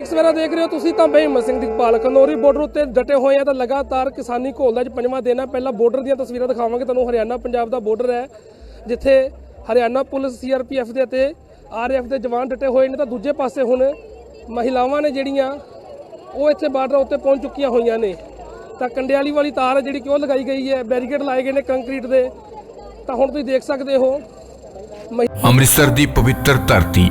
ਇਸ ਵੇਲੇ ਦੇਖ ਰਹੇ ਹੋ ਤੁਸੀਂ ਤਾਂ ਬਈ ਸਿੰਘ ਦੀਪਾਲ ਖਨੌਰੀ ਬਾਰਡਰ ਉੱਤੇ ਡਟੇ ਹੋਏ ਆ ਤਾਂ ਲਗਾਤਾਰ ਕਿਸਾਨੀ ਘੋਲ ਦਾ ਪੰਜਵਾਂ ਦਿਨ ਹੈ ਪਹਿਲਾਂ ਬਾਰਡਰ ਦੀਆਂ ਤਸਵੀਰਾਂ ਦਿਖਾਵਾਂਗੇ, ਤੁਹਾਨੂੰ ਹਰਿਆਣਾ ਪੰਜਾਬ ਦਾ ਬਾਰਡਰ ਹੈ, ਜਿੱਥੇ ਹਰਿਆਣਾ ਪੁਲਿਸ ਸੀਆਰਪੀਐਫ ਦੇ ਅਤੇ ਆਰਐਫ ਦੇ ਜਵਾਨ ਡਟੇ ਹੋਏ ਨੇ। ਤਾਂ ਦੂਜੇ ਪਾਸੇ ਹੁਣ ਮਹਿਲਾਵਾਂ ਨੇ ਜਿਹੜੀਆਂ, ਉਹ ਇੱਥੇ ਬਾਰਡਰ ਉੱਤੇ ਪਹੁੰਚ ਚੁੱਕੀਆਂ ਹੋਈਆਂ ਨੇ। ਤਾਂ ਕੰਡਿਆਲੀ ਵਾਲੀ ਤਾਰ ਜਿਹੜੀ ਕਿ ਉਹ ਲਗਾਈ ਗਈ ਹੈ, ਬੈਰੀਕੇਡ ਲਾਏ ਗਏ ਨੇ ਕੰਕਰੀਟ ਦੇ। ਤਾਂ ਹੁਣ ਤੁਸੀਂ ਦੇਖ ਸਕਦੇ ਹੋ, ਮਹਿ- ਅੰਮ੍ਰਿਤਸਰ ਦੀ ਪਵਿੱਤਰ ਧਰਤੀ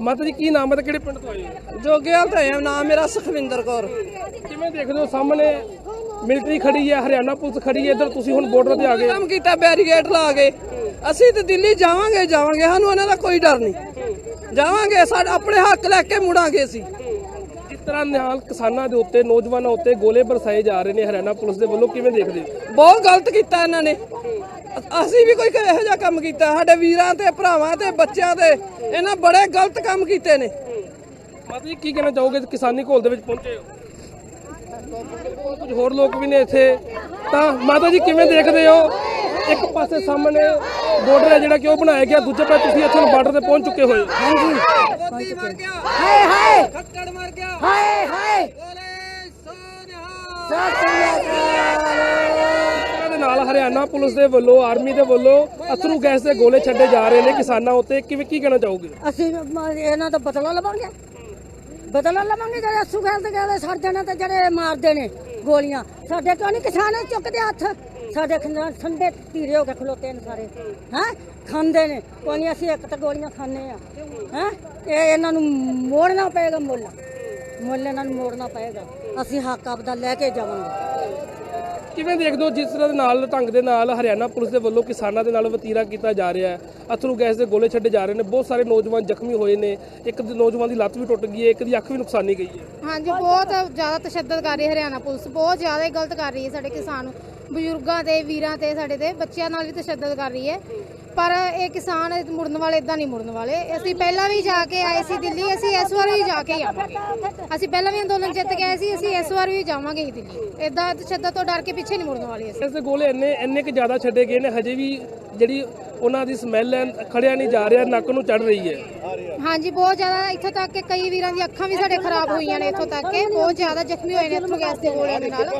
ਮਾਤਾ ਜੀ ਕੀ ਨਾਮ ਹੈ ਤੇ ਕਿਹੜੇ ਪਿੰਡ ਤੋਂ ਆਏ ਹੋ? ਜੋਗਿਆਲ ਤੋਂ ਹੈ ਨਾਮ ਮੇਰਾ ਸੁਖਵਿੰਦਰ ਕੌਰ। ਕਿਵੇਂ ਦੇਖਦੇ ਹੋ? ਸਾਹਮਣੇ ਮਿਲਟਰੀ ਖੜੀ ਹੈ ਹਰਿਆਣਾ ਪੁਲਿਸ ਖੜੀ ਹੈ ਇੱਧਰ ਤੁਸੀਂ ਹੁਣ ਬਾਰਡਰ ਤੇ ਆ ਗਏ। ਕੰਮ ਕੀਤਾ ਬੈਰੀਗੇਡ ਲਾ ਕੇ। ਅਸੀਂ ਤੇ ਦਿੱਲੀ ਜਾਵਾਂਗੇ ਜਾਵਾਂਗੇ। ਸਾਨੂੰ ਇਹਨਾਂ ਦਾ ਕੋਈ ਡਰ ਨਹੀਂ। ਜਾਵਾਂਗੇ ਸਾਡਾ ਆਪਣੇ ਹੱਕ ਲੈ ਕੇ ਮੁੜਾਂਗੇ ਅਸੀਂ। ਇਸ ਤਰ੍ਹਾਂ ਨਾਲ ਕਿਸਾਨਾਂ ਦੇ ਉੱਤੇ ਨੌਜਵਾਨਾਂ ਉੱਤੇ ਗੋਲੇ ਬਰਸਾਏ ਜਾ ਰਹੇ ਨੇ ਹਰਿਆਣਾ ਪੁਲਿਸ ਦੇ ਵੱਲੋਂ ਕਿਵੇਂ ਦੇਖਦੇ ਹੋ? ਬਹੁਤ ਗਲਤ ਕੀਤਾ ਇਹਨਾਂ ਨੇ। ਅਸੀਂ ਵੀ ਕੋਈ ਇਹੋ ਜਿਹਾ ਕੰਮ ਕੀਤਾ। ਸਾਡੇ ਵੀਰਾਂ ਤੇ ਭਰਾਵਾਂ ਤੇ ਬੱਚਿਆਂ ਤੇ ਇਹਨਾਂ ਬੜੇ ਗਲਤ ਕੰਮ ਕੀਤੇ ਨੇ। ਮਾਤਾ ਜੀ ਕੀ ਕਹਿਣਾ ਚਾਹੋਗੇ ਕਿਸਾਨੀ ਘੋਲ ਦੇ ਵਿੱਚ ਪਹੁੰਚੇ ਹੋ? ਕੁਝ ਹੋਰ ਲੋਕ ਵੀ ਨੇ ਇੱਥੇ। ਤਾਂ ਮਾਤਾ ਜੀ ਕਿਵੇਂ ਦੇਖਦੇ ਹੋ? ਇੱਕ ਪਾਸੇ ਸਾਹਮਣੇ ਬਾਰਡਰ ਹੈ ਜਿਹੜਾ ਕਿ ਉਹ ਬਣਾਇਆ ਗਿਆ। ਦੂਜੇ ਪਾਸੇ ਤੁਸੀਂ ਇੱਥੇ ਬਾਰਡਰ ਤੇ ਪਹੁੰਚ ਚੁੱਕੇ ਹੋਏ ਹਾਂਜੀ। ਮੋਦੀ ਮਰ ਗਿਆ। ਹਾਏ ਹਾਏ। ਖੱਕੜ ਮਰ ਗਿਆ। ਹਾਏ ਹਾਏ। ਬੋਲੇ ਸੋਨਿਹਾ ਹਰਿਆਣਾ ਪੁਲਿਸ ਦੇ ਵੱਲੋਂ, ਆਰਮੀ ਦੇ ਵੱਲੋਂ ਅਥਰੂ ਗੈਸ ਦੇ ਗੋਲੇ ਛੱਡੇ ਜਾ ਰਹੇ ਨੇ ਕਿਸਾਨਾਂ ਉੱਤੇ। ਕਿਵੇਂ ਕੀ ਕਹਿਣਾ ਚਾਹੋਗੇ? ਅਸੀਂ ਮ- ਇਹਨਾਂ ਦਾ ਬਦਲਾ ਲਵਾਂਗੇ। ਬਦਲਾ ਲਵਾਂਗੇ ਜਿਹੜੇ ਅਸੂ ਖੇਲ ਗਏ ਸੜ ਜਾਣਾ ਤੇ ਜਿਹੜੇ ਮਾਰਦੇ ਨੇ ਗੋਲੀਆਂ। ਸਾਡੇ ਕਿਉਂ ਨਹੀਂ ਕਿਸਾਨ ਚੁੱਕਦੇ ਹੱਥ? ਸਾਡੇ ਖੰਡਾ ਠੰਡੇ ਧੀਰੇ ਹੋ ਕੇ ਖਲੋਤੇ ਨੇ ਸਾਰੇ। ਹੈ? ਖਾਂਦੇ ਨੇ। ਕੋਈ ਨਹੀਂ ਅਸੀਂ ਇੱਕ ਤਾਂ ਗੋਲੀਆਂ ਖਾਂਦੇ ਆ ਹੈ? ਇਹ ਇਹਨਾਂ ਨੂੰ ਮੋੜਨਾ ਪਏਗਾ ਮੁੱਲ। ਮੁੱਲ ਇਹਨਾਂ ਨੂੰ ਮੋੜਨਾ ਪਏਗਾ। ਅਸੀਂ ਹੱਕ ਆਪਦਾ ਲੈ ਕੇ ਜਾਵਾਂਗੇ। ਕਿਵੇਂ ਦੇਖਦੇ ਹੋ ਜਿਸ ਤਰ੍ਹਾਂ ਦੇ ਨਾਲ ਢੰਗ ਦੇ ਨਾਲ ਹਰਿਆਣਾ ਪੁਲਿਸ ਦੇ ਵੱਲੋਂ ਕਿਸਾਨਾਂ ਦੇ ਨਾਲ ਵਤੀਰਾ ਕੀਤਾ ਜਾ ਰਿਹਾ ਹੈ? ਅਥਰੂ ਗੈਸ ਦੇ ਗੋਲੇ ਛੱਡੇ ਜਾ ਰਹੇ ਨੇ, ਬਹੁਤ ਸਾਰੇ ਨੌਜਵਾਨ ਜ਼ਖਮੀ ਹੋਏ ਨੇ। ਇੱਕ ਨੌਜਵਾਨ ਦੀ ਲੱਤ ਵੀ ਟੁੱਟ ਗਈ ਹੈ, ਇੱਕ ਦੀ ਅੱਖ ਵੀ ਨੁਕਸਾਨੀ ਗਈ ਹੈ। ਹਾਂਜੀ, ਬਹੁਤ ਜ਼ਿਆਦਾ ਤਸ਼ੱਦਦ ਕਰ ਰਹੀ ਹੈ ਹਰਿਆਣਾ ਪੁਲਿਸ, ਬਹੁਤ ਜ਼ਿਆਦਾ ਗਲਤ ਕਰ ਰਹੀ ਹੈ ਸਾਡੇ ਕਿਸਾਨ ਨੂੰ। ਬਜ਼ੁਰਗਾਂ ਤੇ, ਵੀਰਾਂ ਤੇ, ਸਾਡੇ ਤੇ, ਬੱਚਿਆਂ ਨਾਲ ਵੀ ਤਸ਼ੱਦਦ ਕਰ ਰਹੀ ਹੈ। ਪਰ ਇਹ ਕਿਸਾਨ ਮੁੜਨ ਵਾਲੇ ਇਦਾਂ ਨਹੀਂ ਮੁੜਨ ਵਾਲੇ। ਅਸੀਂ ਪਹਿਲਾਂ ਵੀ ਜਾ ਕੇ ਆਏ ਸੀ ਦਿੱਲੀ, ਅਸੀਂ ਇਸ ਵਾਰ ਵੀ ਜਾ ਕੇ ਆਵਾਂਗੇ। ਅਸੀਂ ਪਹਿਲਾਂ ਵੀ ਅੰਦੋਲਨ ਜਿੱਤ ਗਏ ਸੀ, ਅਸੀਂ ਇਸ ਵਾਰ ਵੀ ਜਾਵਾਂਗੇ ਹੀ ਦਿੱਲੀ। ਇਦਾਂ ਤਸ਼ੱਦਦ ਤੋਂ ਡਰ ਕੇ ਪਿੱਛੇ ਨਹੀਂ ਮੁੜਨ ਵਾਲੇ ਅਸੀਂ। ਇਸ ਗੋਲੇ ਇੰਨੇ ਇੰਨੇ ਕਿ ਜ਼ਿਆਦਾ ਛੱਡੇ ਗਏ ਨੇ, ਹਜੇ ਵੀ ਜਿਹੜੀ ਉਹਨਾਂ ਦੀ ਸਮੈਲ ਹੈ ਖੜਿਆ ਨਹੀਂ ਜਾ ਰਿਹਾ ਨੱਕ ਨੂੰ ਚੜ ਰਹੀ ਹੈ। ਹਾਂਜੀ ਬਹੁਤ ਜ਼ਿਆਦਾ ਇੱਥੋਂ ਤੱਕ ਕਿ ਕਈ ਵੀਰਾਂ ਦੀਆਂ ਅੱਖਾਂ ਵੀ ਸਾਡੇ ਖਰਾਬ ਹੋਈਆਂ ਨੇ ਇੱਥੋਂ ਤੱਕ ਕਿ ਬਹੁਤ ਜ਼ਿਆਦਾ ਜ਼ਖਮੀ ਹੋਏ ਨੇ ਇੱਥੋਂ ਗੈਸ ਦੇ ਗੋਲਿਆਂ ਦੇ ਨਾਲ।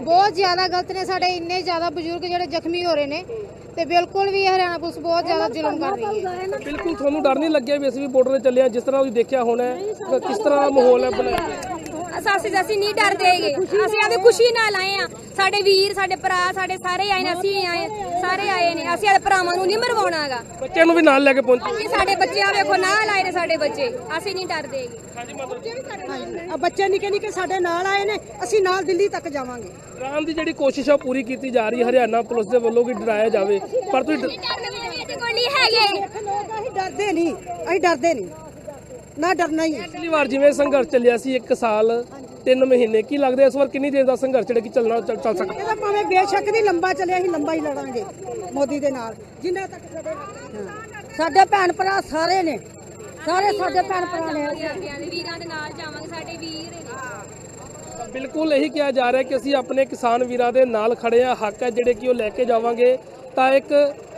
ਬਹੁਤ ਜ਼ਿਆਦਾ ਗਲਤ ਨੇ ਸਾਡੇ ਇੰਨੇ ਜ਼ਿਆਦਾ ਬਜ਼ੁਰਗ ਜਿਹੜੇ ਜ਼ਖਮੀ ਹੋ ਰਹੇ ਨੇ ਤੇ ਬਿਲਕੁਲ ਵੀ ਹਰਿਆਣਾ ਪੁਲਿਸ ਬਹੁਤ ਜ਼ਿਆਦਾ ਜ਼ੁਲਮ ਕਰ ਰਹੀ ਹੈ। ਬਿਲਕੁਲ ਤੁਹਾਨੂੰ ਡਰ ਨਹੀਂ ਲੱਗਿਆ ਵੀ ਅਸੀਂ ਵੀ ਬਾਰਡਰ ਤੇ ਚੱਲੇ ਹਾਂ ਜਿਸ ਤਰ੍ਹਾਂ ਤੁਸੀਂ ਦੇਖਿਆ ਹੋਣਾ ਕਿਸ ਤਰ੍ਹਾਂ ਦਾ ਮਾਹੌਲ ਹੈ ਬਣਾਇਆ ਅਸੀਂ ਅਸੀਂ ਨਹੀਂ ਡਰਦੇ ਹੈਗੇ। ਅਸੀਂ ਆਦੇ ਖੁਸ਼ੀ ਨਾਲ ਆਏ ਆ ਸਾਡੇ ਵੀਰ ਸਾਡੇ ਭਰਾ ਸਾਡੇ ਸਾਰੇ ਆਏ ਨੇ ਅਸੀਂ ਵੀ ਆਏ ਸਾਰੇ ਆਏ ਨੇ। ਅਸੀਂ ਆਪਣੇ ਭਰਾਵਾਂ ਨੂੰ ਨਹੀਂ ਮਰਵਾਉਣਾਗਾ ਬੱਚਿਆਂ ਨੂੰ ਵੀ ਨਾਲ ਲੈ ਕੇ ਪਹੁੰਚੇ ਜੀ ਸਾਡੇ ਬੱਚੇ ਆ ਵੇਖੋ ਨਾਲ ਆਏ ਨੇ ਸਾਡੇ ਬੱਚੇ। ਅਸੀਂ ਨਹੀਂ ਡਰਦੇ ਹੈਗੇ। ਆ ਬੱਚੇ ਨਿੱਕੇ ਨਿੱਕੇ ਸਾਡੇ ਨਾਲ ਆਏ ਨੇ। ਅਸੀਂ ਨਾਲ ਦਿੱਲੀ ਤੱਕ ਜਾਵਾਂਗੇ। ਡਰਾਉਣ ਦੀ ਜਿਹੜੀ ਕੋਸ਼ਿਸ਼ ਆ ਉਹ ਪੂਰੀ ਕੀਤੀ ਜਾ ਰਹੀ ਹੈ। ਹਰਿਆਣਾ ਪੁਲਿਸ ਦੇ ਵੱਲੋਂ ਕਿ ਡਰਾਇਆ ਜਾਵੇ। ਪਰ ਤੁਸੀਂ ਡ- ਡਰਦੇ ਵੀ ਨਹੀਂ ਹੈਗੇ। ਅਸੀਂ ਡਰਦੇ ਨਹੀਂ। ਅਸੀਂ ਡਰਦੇ ਨਹੀਂ। ਨਾ ਡਰਨਾ ਹੀ ਹੈ ਪਿਛਲੀ ਵਾਰ ਜਿਵੇਂ ਸੰਘਰਸ਼ ਚੱਲਿਆ ਸੀ 1 ਸਾਲ 3 ਮਹੀਨੇ ਕੀ ਲੱਗਦਾ ਇਸ ਵਾਰ ਕਿੰਨੀ ਦੇਰ ਦਾ ਸੰਘਰਸ਼ ਜਿਹੜਾ ਕਿ ਚੱਲਣਾ ਚੱਲ ਚੱਲ ਸਕਦਾ? ਇਹਦਾ ਭਾਵੇਂ ਬੇਸ਼ੱਕ ਦੀ ਲੰਬਾ ਚੱਲਿਆ ਅਸੀਂ ਲੰਬਾ ਹੀ ਲੜਾਂਗੇ ਮੋਦੀ ਦੇ ਨਾਲ। ਜਿੰਨਾ ਤੱਕ। ਸਾਡੇ ਭੈਣ ਭਰਾ ਸਾਰੇ ਨੇ। ਸਾਰੇ ਸਾਡੇ ਭੈਣ ਭਰਾ ਨੇ। ਵੀਰਾਂ ਦੇ ਨਾਲ ਜਾਵਾਂਗੇ ਸਾਡੇ ਵੀਰ ਨੇ। ਬਿਲਕੁਲ ਇਹੀ ਕਿਹਾ ਜਾ ਰਿਹਾ ਕਿ ਅਸੀਂ ਆਪਣੇ ਕਿਸਾਨ ਵੀਰਾਂ ਦੇ ਨਾਲ ਖੜੇ ਆ ਹੱਕ ਹੈ ਜਿਹੜੇ ਕਿ ਉਹ ਲੈ ਕੇ ਜਾਵਾਂਗੇ। ਤਾਂ ਇੱਕ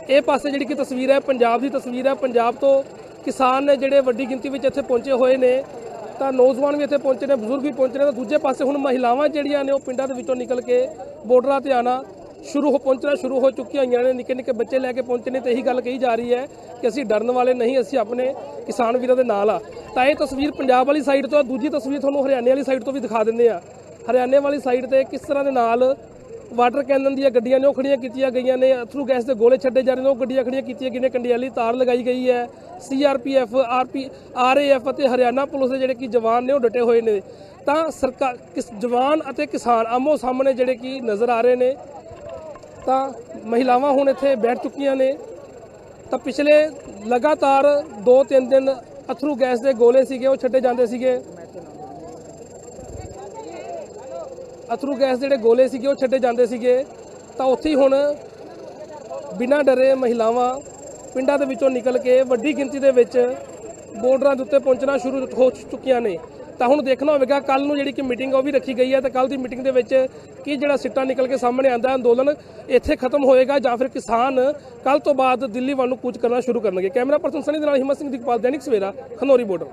ਇਹ ਪਾਸੇ ਜਿਹੜੀ ਕਿ ਤਸਵੀਰ ਹੈ ਪੰਜਾਬ ਦੀ ਤਸਵੀਰ ਹੈ ਪੰਜਾਬ ਤੋਂ ਕਿਸਾਨ ਨੇ ਜਿਹੜੇ ਵੱਡੀ ਗਿਣਤੀ ਵਿੱਚ ਇੱਥੇ ਪਹੁੰਚੇ ਹੋਏ ਨੇ, ਤਾਂ ਨੌਜਵਾਨ ਵੀ ਇੱਥੇ ਪਹੁੰਚੇ ਨੇ, ਬਜ਼ੁਰਗ ਵੀ ਪਹੁੰਚੇ ਨੇ, ਤਾਂ ਦੂਜੇ ਪਾਸੇ ਹੁਣ ਮਹਿਲਾਵਾਂ ਜਿਹੜੀਆਂ ਨੇ ਉਹ ਪਿੰਡਾਂ ਦੇ ਵਿੱਚੋਂ ਨਿਕਲ ਕੇ ਬਾਰਡਰਾਂ ਤੇ ਆਣਾ ਸ਼ੁਰੂ ਹੋ, ਪਹੁੰਚਣਾ ਸ਼ੁਰੂ ਹੋ ਚੁੱਕੀਆਂ ਹੋਈਆਂ ਨੇ, ਨਿੱਕੇ ਨਿੱਕੇ ਬੱਚੇ ਲੈ ਕੇ ਪਹੁੰਚੇ ਨੇ, ਤੇ ਇਹੀ ਗੱਲ ਕਹੀ ਜਾ ਰਹੀ ਹੈ ਕਿ ਅਸੀਂ ਡਰਨ ਵਾਲੇ ਨਹੀਂ, ਅਸੀਂ ਆਪਣੇ ਕਿਸਾਨ ਵੀਰਾਂ ਦੇ ਨਾਲ ਆ। ਤਾਂ ਇਹ ਤਸਵੀਰ ਪੰਜਾਬ ਵਾਲੀ ਸਾਈਡ ਤੋਂ ਆ, ਦੂਜੀ ਤਸਵੀਰ ਤੁਹਾਨੂੰ ਹਰਿਆਣੇ ਵਾਲੀ ਸਾਈਡ ਤੋਂ ਵੀ ਦਿਖਾ ਦਿੰਦੇ ਆ ਹਰਿਆਣੇ ਵਾਲੀ ਸਾਈਡ ਤੇ ਕਿਸ ਤਰ੍ਹਾਂ ਦੇ ਨਾਲ ਵਾਟਰ ਕੈਨਨ ਦੀਆਂ ਗੱਡੀਆਂ ਨੇ ਉਹ ਖੜੀਆਂ ਕੀਤੀਆਂ ਗਈਆਂ ਨੇ ਅਥਰੂ ਗੈਸ ਦੇ ਗੋਲੇ ਛੱਡੇ ਜਾ ਰਹੇ ਨੇ, ਉਹ ਗੱਡੀਆਂ ਖੜੀਆਂ ਕੀਤੀਆਂ ਗਈਆਂ ਨੇ, ਕੰਡਿਆਲੀ ਤਾਰ ਲਗਾਈ ਗਈ ਹੈ। ਸੀਆਰਪੀਐਫ ਆਰਪੀ ਆਰਏਐਫ ਅਤੇ ਹਰਿਆਣਾ ਪੁਲਿਸ ਦੇ ਜਿਹੜੇ ਕਿ ਜਵਾਨ ਨੇ ਉਹ ਡਟੇ ਹੋਏ ਨੇ। ਤਾਂ ਸਰਕਾਰ ਕਿਸ, ਜਵਾਨ ਅਤੇ ਕਿਸਾਨ ਆਮੋ ਸਾਹਮਣੇ ਜਿਹੜੇ ਕਿ ਨਜ਼ਰ ਆ ਰਹੇ ਨੇ। ਤਾਂ ਮਹਿਲਾਵਾਂ ਹੁਣ ਇੱਥੇ ਬੈਠ ਚੁੱਕੀਆਂ ਨੇ। ਤਾਂ ਪਿਛਲੇ ਲਗਾਤਾਰ 2-3 ਦਿਨ ਅਥਰੂ ਗੈਸ ਦੇ ਗੋਲੇ ਸੀਗੇ, ਉਹ ਛੱਡੇ ਜਾਂਦੇ ਸੀਗੇ। ਅਥਰੂ ਗੈਸ ਜਿਹੜੇ ਗੋਲੇ ਸੀਗੇ, ਉਹ ਛੱਡੇ ਜਾਂਦੇ ਸੀਗੇ। ਤਾਂ ਉੱਥੇ ਹੀ ਹੁਣ ਬਿਨਾਂ ਡਰੇ ਮਹਿਲਾਵਾਂ ਪਿੰਡਾਂ ਦੇ ਵਿੱਚੋਂ ਨਿਕਲ ਕੇ ਵੱਡੀ ਗਿਣਤੀ ਦੇ ਵਿੱਚ ਬੋਰਡਰਾਂ ਦੇ ਉੱਤੇ ਪਹੁੰਚਣਾ ਸ਼ੁਰੂ ਹੋ ਚੁੱਕੀਆਂ ਨੇ। ਤਾਂ ਹੁਣ ਦੇਖਣਾ ਹੋਵੇਗਾ ਕੱਲ ਨੂੰ ਜਿਹੜੀ ਕਿ ਮੀਟਿੰਗ ਉਹ ਵੀ ਰੱਖੀ ਗਈ ਹੈ ਤੇ ਕੱਲ ਦੀ ਮੀਟਿੰਗ ਦੇ ਵਿੱਚ ਕੀ ਜਿਹੜਾ ਸਿੱਟਾ ਨਿਕਲ ਕੇ ਸਾਹਮਣੇ ਆਂਦਾ ਅੰਦੋਲਨ ਇੱਥੇ ਖਤਮ ਹੋਏਗਾ ਜਾਂ ਫਿਰ ਕਿਸਾਨ ਕੱਲ ਤੋਂ ਬਾਅਦ ਦਿੱਲੀ ਵੱਲ ਨੂੰ ਕੂਚ ਕਰਨਾ ਸ਼ੁਰੂ ਕਰਨਗੇ। ਕੈਮਰਾ ਪਰਸਨ ਸਨੀ ਦੇ ਨਾਲ ਹਿੰਮਤ ਸਿੰਘ ਦੀਪਾਲ, ਦੈਨਿਕ ਸਵੇਰਾ, ਖਨੌਰੀ ਬੋਰਡਰ